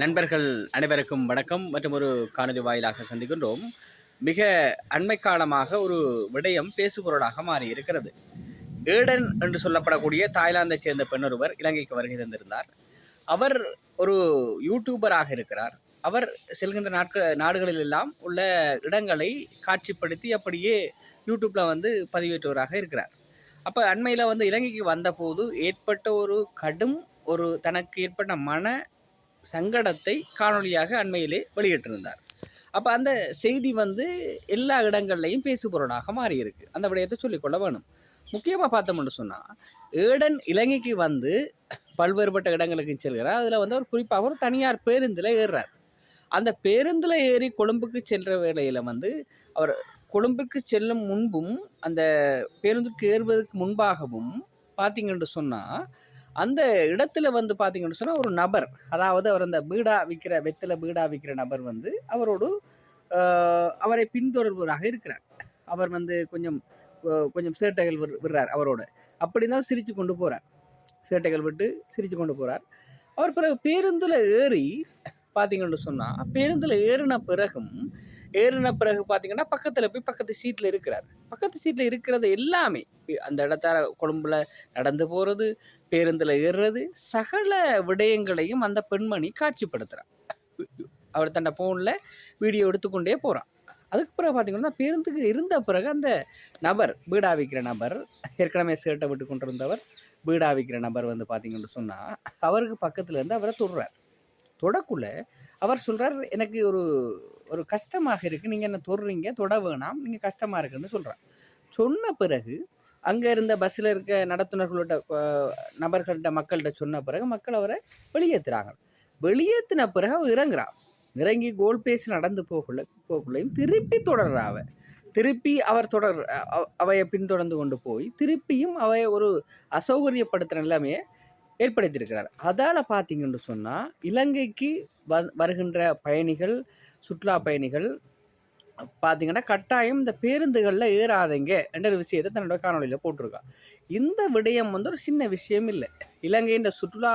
நண்பர்கள் அனைவருக்கும் வணக்கம். மற்றும் ஒரு காணொலி வாயிலாக சந்திக்கின்றோம். மிக அண்மை காலமாக ஒரு விடயம் பேசுபொருளாக மாறி இருக்கிறது ஏடன் என்று சொல்லப்படக்கூடிய தாய்லாந்தை சேர்ந்த பெண்ணொருவர் இலங்கைக்கு வருகை தந்திருந்தார். அவர் ஒரு யூடியூபராக இருக்கிறார். அவர் செல்கின்ற நாட்கள் நாடுகளிலெல்லாம் உள்ள இடங்களை காட்சிப்படுத்தி அப்படியே யூடியூப்பில் வந்து பதிவேற்றுவராக இருக்கிறார். அப்போ அண்மையில் வந்து இலங்கைக்கு வந்தபோது ஏற்பட்ட ஒரு கடும் ஒரு தனக்கு ஏற்பட்ட மன சங்கடத்தை காணொளியாக அண்மையிலே வெளியிட்டிருந்தார். அப்போ அந்த செய்தி வந்து எல்லா இடங்கள்லையும் பேசுபொருளாக மாறியிருக்கு. அந்த விடயத்தை சொல்லிக்கொள்ள வேணும். முக்கியமாக பார்த்தோம்னு சொன்னால் ஏடன் இலங்கைக்கு வந்து பல்வேறுபட்ட இடங்களுக்கு செல்கிறார். அதில் வந்து அவர் குறிப்பாக ஒரு தனியார் பேருந்தில் ஏறுறார். அந்த பேருந்தில் ஏறி கொழும்புக்கு செல்கிற வேளையில் வந்து அவர் கொழும்புக்கு செல்லும் முன்பும் அந்த பேருந்துக்கு ஏறுவதற்கு முன்பாகவும் பார்த்தீங்கன்னு சொன்னால் அந்த இடத்துல வந்து பார்த்தீங்கன்னு சொன்னால் ஒரு நபர் அதாவது அவர் அந்த பீடா விற்கிற வெத்தில பீடா விற்கிற நபர் வந்து அவரோடு அவரை பின்தொடர்பவராக இருக்கிறார். அவர் வந்து கொஞ்சம் கொஞ்சம் சேட்டைகள் விடுறார் அவரோட. அப்படி தான் சிரித்து கொண்டு போகிறார் சேட்டைகள் விட்டு சிரித்து கொண்டு போகிறார் அவர் பிறகு பேருந்தில் ஏறி பார்த்தீங்கன்னு சொன்னால் பேருந்தில் ஏறின பிறகும் ஏறின பிறகு பார்த்தீங்கன்னா பக்கத்தில் போய் பக்கத்து சீட்டில் இருக்கிறார். பக்கத்து சீட்டில் இருக்கிறது எல்லாமே. அந்த இடத்தார குழம்புல நடந்து போகிறது பேருந்தில் ஏறுறது சகல விடயங்களையும் அந்த பெண்மணி காட்சிப்படுத்துகிறார் அவர் தன்னை ஃபோனில் வீடியோ எடுத்துக்கொண்டே போகிறான் அதுக்கு பிறகு பார்த்தீங்கன்னா பேருந்துக்கு இருந்த பிறகு அந்த நபர் பீடா விற்கிற நபர் ஏற்கனவே சேட்டை விட்டு கொண்டிருந்தவர் பீடா விற்கிற நபர் வந்து பார்த்தீங்கன்னு சொன்னால் அவருக்கு பக்கத்தில் இருந்து அவரை தொடுறார். தொடக்குள்ள அவர் சொல்கிறார் எனக்கு ஒரு ஒரு கஷ்டமாக இருக்குது நீங்கள் என்ன தொடுறீங்க? தொட வேணாம். நீங்கள் கஷ்டமாக இருக்குன்னு சொல்கிறார் சொன்ன பிறகு அங்கே இருந்த பஸ்ஸில் இருக்க நடத்துனர்களோட நபர்கள்ட்ட மக்கள்கிட்ட சொன்ன பிறகு மக்கள் அவரை வெளியேற்றுறாங்க வெளியேற்றின பிறகு அவர் இறங்குறான் இறங்கி கோல் பேசி நடந்து போகல போகலையும் திருப்பி தொடர்றா அவ திருப்பி அவர் தொடர் அவையை பின்தொடர்ந்து கொண்டு போய் திருப்பியும் அவைய ஒரு அசௌகரியப்படுத்துகிற நிலைமையை ஏற்படுத்தியிருக்கிறார். அதால் பார்த்தீங்கன்னு சொன்னால் இலங்கைக்கு வ வருகின்ற பயணிகள் சுற்றுலா பயணிகள் பார்த்தீங்கன்னா கட்டாயம் இந்த பேருந்துகளில் ஏறாதீங்க என்ற விஷயத்தை தன்னோட காணொலியில் போட்டிருக்கா. இந்த விடயம் வந்து ஒரு சின்ன விஷயம் இல்லை. இலங்கையின் சுற்றுலா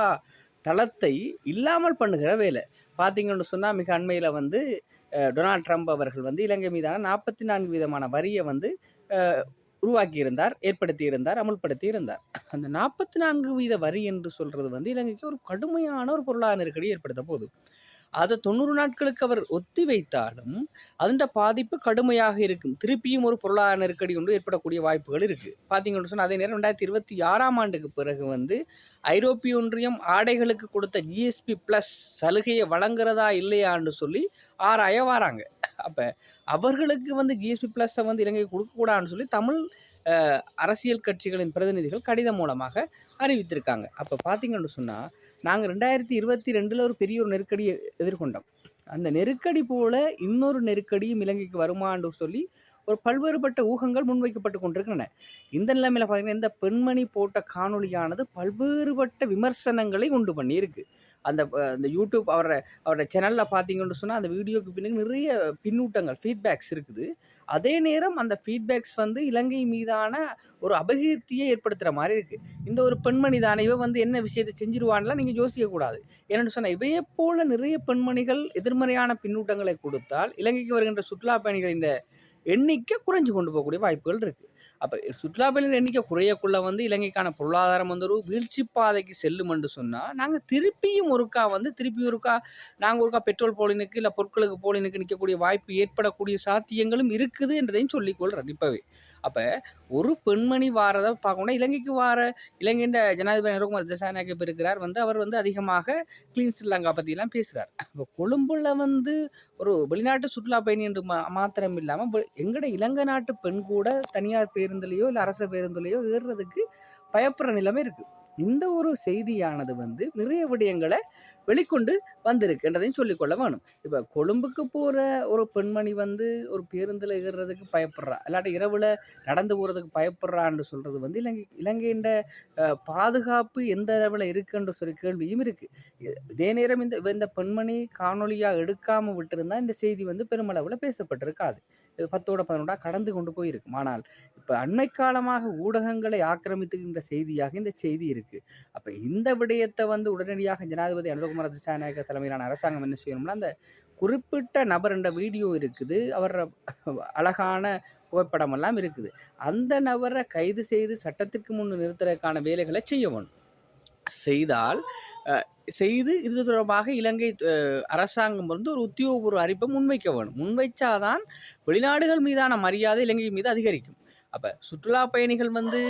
தளத்தை இல்லாமல் பண்ணுகிற வேலை. பார்த்தீங்கன்னு சொன்னால் மிக அண்மையில் வந்து டொனால்ட் ட்ரம்ப் அவர்கள் வந்து இலங்கை மீதான நாற்பத்தி நான்கு விதமான வரியை வந்து உருவாக்கியிருந்தார் ஏற்படுத்தியிருந்தார் அமுல்படுத்தி இருந்தார் அந்த நாற்பத்தி நான்கு வீத வரி என்று சொல்கிறது வந்து இலங்கைக்கு ஒரு கடுமையான ஒரு பொருளாதார நெருக்கடி ஏற்படுத்த போகுது. அதை தொண்ணூறு நாட்களுக்கு அவர் ஒத்தி வைத்தாலும் அதன் பாதிப்பு கடுமையாக இருக்கும். திருப்பியும் ஒரு பொருளாதார நெருக்கடி ஒன்று ஏற்படக்கூடிய வாய்ப்புகள் இருக்குது பார்த்தீங்கன்னு சொன்னால் அதே நேரம் ரெண்டாயிரத்தி இருபத்தி ஆறாம் ஆண்டுக்கு பிறகு வந்து ஐரோப்பிய ஒன்றியம் ஆடைகளுக்கு கொடுத்த ஜிஎஸ்பி ப்ளஸ் சலுகையை வழங்குறதா இல்லையான்னு சொல்லி ஆராய வராங்க. அப்போ அவர்களுக்கு வந்து ஜிஎஸ்பி ப்ளஸ்ஸை வந்து இலங்கைக்கு கொடுக்கக்கூடாதுன்னு சொல்லி தமிழ் அரசியல் கட்சிகளின் பிரதிநிதிகள் கடிதம் மூலமாக அறிவித்திருக்காங்க. அப்போ பார்த்தீங்கன்னு சொன்னால் நாங்கள் ரெண்டாயிரத்தி இருபத்தி ரெண்டில் ஒரு பெரிய ஒரு நெருக்கடியை எதிர்கொண்டோம். அந்த நெருக்கடி போல இன்னொரு நெருக்கடியும் இலங்கைக்கு வருமான்னு சொல்லி ஒரு பல்வேறுபட்ட ஊகங்கள் முன்வைக்கப்பட்டு கொண்டிருக்கின்றன. இந்த நிலைமையில் பார்த்தீங்கன்னா இந்த பெண்மணி போட்ட காணொளியானது பல்வேறுபட்ட விமர்சனங்களை உண்டு பண்ணியிருக்கு. அந்த அந்த யூடியூப் அவரோட அவரோட சேனலில் பார்த்தீங்கன்னு சொன்னால் அந்த வீடியோக்கு பின்னாடி நிறைய பின்னூட்டங்கள் ஃபீட்பேக்ஸ் இருக்குது. அதே நேரம் அந்த ஃபீட்பேக்ஸ் வந்து இலங்கை மீதான ஒரு அபகீர்த்தியை ஏற்படுத்துகிற மாதிரி இருக்குது இந்த ஒரு பெண்மணி தானே இவ வந்து என்ன விஷயத்தை செஞ்சிருவான்லாம் நீங்கள் யோசிக்கக்கூடாது ஏன்னு சொன்னால் இவையே போல நிறைய பெண்மணிகள் எதிர்மறையான பின்னூட்டங்களை கொடுத்தால் இலங்கைக்கு வருகின்ற சுற்றுலா பயணிகள் இந்த எண்ணிக்கை குறைஞ்சு கொண்டு போகக்கூடிய வாய்ப்புகள் இருக்குது அப்போ சுற்றுலா பயணிகள் எண்ணிக்கை குறையக்குள்ள வந்து இலங்கைக்கான பொருளாதாரம் வந்து ஒரு வீழ்ச்சி பாதைக்கு செல்லும் என்று சொன்னால் நாங்கள் திருப்பியும் ஒருக்கா வந்து திருப்பி ஒருக்கா நாங்கள் ஒருக்கா பெட்ரோல் போலினுக்கு இல்லை பொருட்களுக்கு போலினுக்கு நிற்கக்கூடிய வாய்ப்பு ஏற்படக்கூடிய சாத்தியங்களும் இருக்குது என்றதையும் சொல்லிக்கொள்கிறேன் இப்போவே. அப்போ ஒரு பெண்மணி வாரதை பார்க்கணும்னா இலங்கைக்கு வார இலங்கையின் ஜனாதிபதி நரகுமார் திசாநாயக்க இருக்கிறார். வந்து அவர் வந்து அதிகமாக கிளீன் ஸ்ரீலங்கா பற்றிலாம் பேசுகிறார் இப்போ கொழும்புல வந்து ஒரு வெளிநாட்டு சுற்றுலா பயணி என்று மா மாத்திரம் இல்லாமல் எங்கட இலங்கை நாட்டு பெண் கூட தனியார் பேருந்துலேயோ இல்லை அரசு பேருந்துலேயோ ஏறுறதுக்கு பயப்படுற நிலைமை இருக்குது இந்த ஒரு செய்தியானது வந்து நிறைய விடயங்களை வெளிக்கொண்டு வந்திருக்குன்றதையும் சொல்லிக்கொள்ள வேணும். இப்போ கொழும்புக்கு போகிற ஒரு பெண்மணி வந்து ஒரு பேருந்தில் ஏறுறதுக்கு பயப்படுறா. இல்லாட்டி இரவில் நடந்து போகிறதுக்கு பயப்படுறான்னு சொல்கிறது வந்து இலங்கை இலங்கையின் பாதுகாப்பு எந்த அளவில் இருக்குன்ற சொல்லி கேள்வியும் இருக்குது இதே நேரம் இந்த இந்த பெண்மணி காணொலியாக எடுக்காமல் விட்டுருந்தா இந்த செய்தி வந்து பெருமளவில் பேசப்பட்டிருக்காது. பத்தோட பதினொன்றா கடந்து கொண்டு போயிருக்கும் ஆனால் இப்போ அண்மை காலமாக ஊடகங்களை ஆக்கிரமித்துகின்ற செய்தியாக இந்த செய்தி இருக்குது அப்போ இந்த விடயத்தை வந்து உடனடியாக ஜனாதிபதி அனுரகுமார திசாநாயக்க தலைமையிலான அரசாங்கம் என்ன செய்யணும்னா அந்த குறிப்பிட்ட நபர் என்ற வீடியோ இருக்குது. அவர் அழகான புகைப்படம் எல்லாம் இருக்குது. அந்த நபரை கைது செய்து சட்டத்திற்கு முன் நிறுத்துறதுக்கான வேலைகளை செய்ய வேணும். செய்தால் செய்து இது தொடர்பாக இலங்கை அரசாங்கம் வந்து ஒரு உத்தியோகபூர்வ அறிப்பை முன்வைக்க வேணும். முன்வைச்சாதான் வெளிநாடுகள் மீதான மரியாதை இலங்கை மீது அதிகரிக்கும். அப்போ சுற்றுலா பயணிகள் வந்து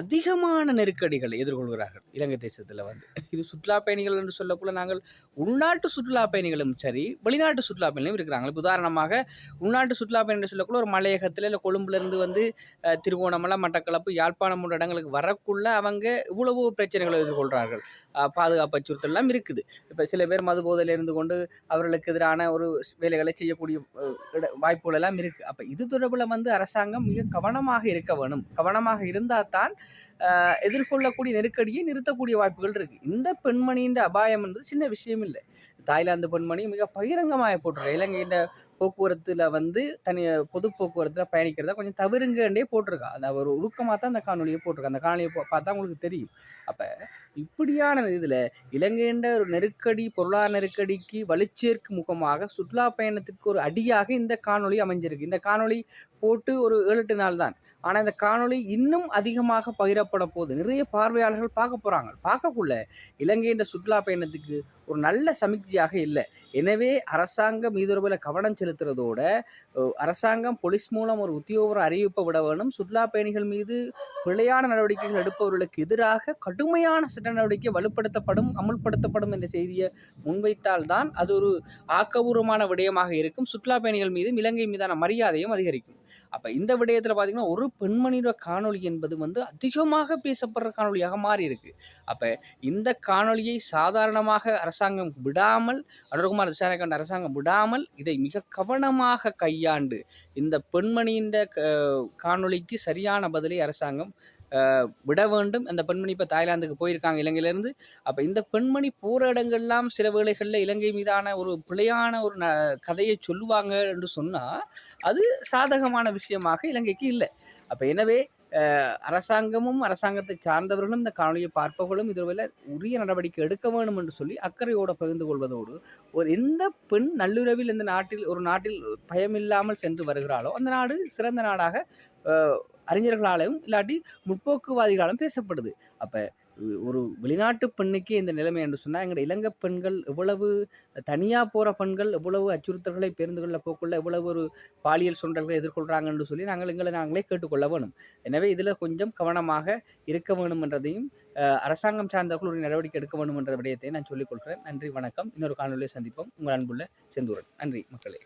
அதிகமான நெருக்கடிகளை எதிர்கொள்கிறார்கள் இலங்கை தேசத்தில் வந்து. இது சுற்றுலா பயணிகள் என்று சொல்லக்குள்ள நாங்கள் உள்நாட்டு சுற்றுலா பயணிகளும் சரி வெளிநாட்டு சுற்றுலா பயணிகளும் இருக்கிறாங்க. இப்போ உதாரணமாக உள்நாட்டு சுற்றுலா பயணிகள் சொல்லக்குள்ள ஒரு மலையகத்தில் இல்லை கொழும்புலேருந்து வந்து திருகோணமலை திருவோணமலை மட்டக்களப்பு யாழ்ப்பாணம் போன்ற இடங்களுக்கு வரக்குள்ள அவங்க இவ்வளவு பிரச்சனைகளை எதிர்கொள்கிறார்கள் பாதுகாப்பு அச்சுறுத்தலெல்லாம் இருக்குது. இப்போ சில பேர் மது போதையில் இருந்து கொண்டு அவர்களுக்கு எதிரான ஒரு வேலைகளை செய்யக்கூடிய வாய்ப்புகளெல்லாம் வாய்ப்புகள் எல்லாம் இருக்குது அப்போ இது தொடர்பில் வந்து அரசாங்கம் மிக கவனமாக இருக்க வேணும். கவனமாக இருந்தால் தான் எதிர்கொள்ளக்கூடிய நெருக்கடியை நிறுத்தக்கூடிய வாய்ப்புகள் இருக்குது இந்த பெண்மணியின் அபாயம் என்பது சின்ன விஷயம் இல்லை தாய்லாந்து பெண்மணி மிக பகிரங்கமாக போட்டிருக்கா இலங்கையின் போக்குவரத்தில் வந்து தனி பொது போக்குவரத்தில் பயணிக்கிறத கொஞ்சம் தவிருங்கண்டே போட்டிருக்கா. அந்த ஒரு உருக்கமாக தான் அந்த காணொலியை போட்டிருக்கா. அந்த காணொலியை பார்த்தா உங்களுக்கு தெரியும். அப்போ இப்படியான இதில் இலங்கையின் ஒரு நெருக்கடி பொருளாதார நெருக்கடிக்கு வலிச்சேர்க்கு முகமாக சுற்றுலா பயணத்துக்கு ஒரு அடியாக இந்த காணொலி அமைஞ்சிருக்கு. இந்த காணொலி போட்டு ஒரு ஏழு எட்டு நாள் தான் ஆனால் இந்த காணொலி இன்னும் அதிகமாக பகிரப்பட போது நிறைய பார்வையாளர்கள் பார்க்க போகிறாங்க பார்க்கக்குள்ள இலங்கையின் சுற்றுலா பயணத்துக்கு ஒரு நல்ல சமிக்சியாக இல்லை. எனவே அரசாங்கம் இது கவனம் செலுத்துறதோட அரசாங்கம் போலீஸ் மூலம் ஒரு உத்தியோக அறிவிப்பை விட வேணும். சுற்றுலா பயணிகள் மீது பிழையான நடவடிக்கைகள் எடுப்பவர்களுக்கு எதிராக கடுமையான சட்ட நடவடிக்கை வலுப்படுத்தப்படும் அமுல்படுத்தப்படும் என்ற செய்தியை முன்வைத்தால்தான் அது ஒரு ஆக்கபூர்வமான விடயமாக இருக்கும். சுற்றுலா பயணிகள் மீதும் இலங்கை மீதான மரியாதையும் அதிகரிக்கும். அப்போ இந்த விடயத்தில் பார்த்தீங்கன்னா ஒரு பெண்மணியோட காணொளி என்பது வந்து அதிகமாக பேசப்படுற காணொலியாக மாறி இருக்கு. அப்போ இந்த காணொலியை சாதாரணமாக அரசாங்கம் விடாமல் அனுர்குமார் திசாரகண்ட அரசாங்கம் விடாமல் இதை மிக கவனமாக கையாண்டு இந்த பெண்மணியின் க- காணொளிக்கு சரியான பதிலை அரசாங்கம் விட வேண்டும். அந்த பெண்மணி இப்போ தாய்லாந்துக்கு போயிருக்காங்க இலங்கையிலேருந்து. அப்போ இந்த பெண்மணி போகிற இடங்கள்லாம் சில வேளைகளில் இலங்கை மீதான ஒரு பிழையான ஒரு ந கதையை சொல்லுவாங்க என்று சொன்னால் அது சாதகமான விஷயமாக இலங்கைக்கு இல்லை. அப்போ எனவே அரசாங்கமும் அரசாங்கத்தை சார்ந்தவர்களும் இந்த காணொலியை பார்ப்பவர்களும் இதுவரை உரிய நடவடிக்கை எடுக்க வேண்டும் என்று சொல்லி அக்கறையோடு பகிர்ந்து கொள்வதோடு ஒரு எந்த பெண் நல்லுறவில் இந்த நாட்டில் ஒரு நாட்டில் பயமில்லாமல் சென்று வருகிறாளோ அந்த நாடு சிறந்த நாடாக அறிஞர்களாலும் இல்லாட்டி முற்போக்குவாதிகளாலும் பேசப்படுது. அப்போ ஒரு வெளிநாட்டு பெண்ணுக்கு இந்த நிலைமை என்று சொன்னால் எங்கள் இலங்கை பெண்கள் எவ்வளவு தனியாக போகிற பெண்கள் எவ்வளவு அச்சுறுத்தல்களை பேருந்து கொள்ள போக்குள்ள எவ்வளவு ஒரு பாலியல் சுண்டல்களை எதிர்கொள்கிறாங்கன்னு சொல்லி நாங்கள் எங்களை நாங்களே கேட்டுக்கொள்ள வேணும். எனவே இதில் கொஞ்சம் கவனமாக இருக்க வேணும் என்றதையும் அரசாங்கம் சார்ந்தவர்கள் ஒரு நடவடிக்கை எடுக்க வேண்டும் என்ற விடயத்தை நான் சொல்லிக் கொள்கிறேன். நன்றி வணக்கம். இன்னொரு காணொலியை சந்திப்போம். உங்கள் அன்புள்ள செந்தூரன். நன்றி மக்களே.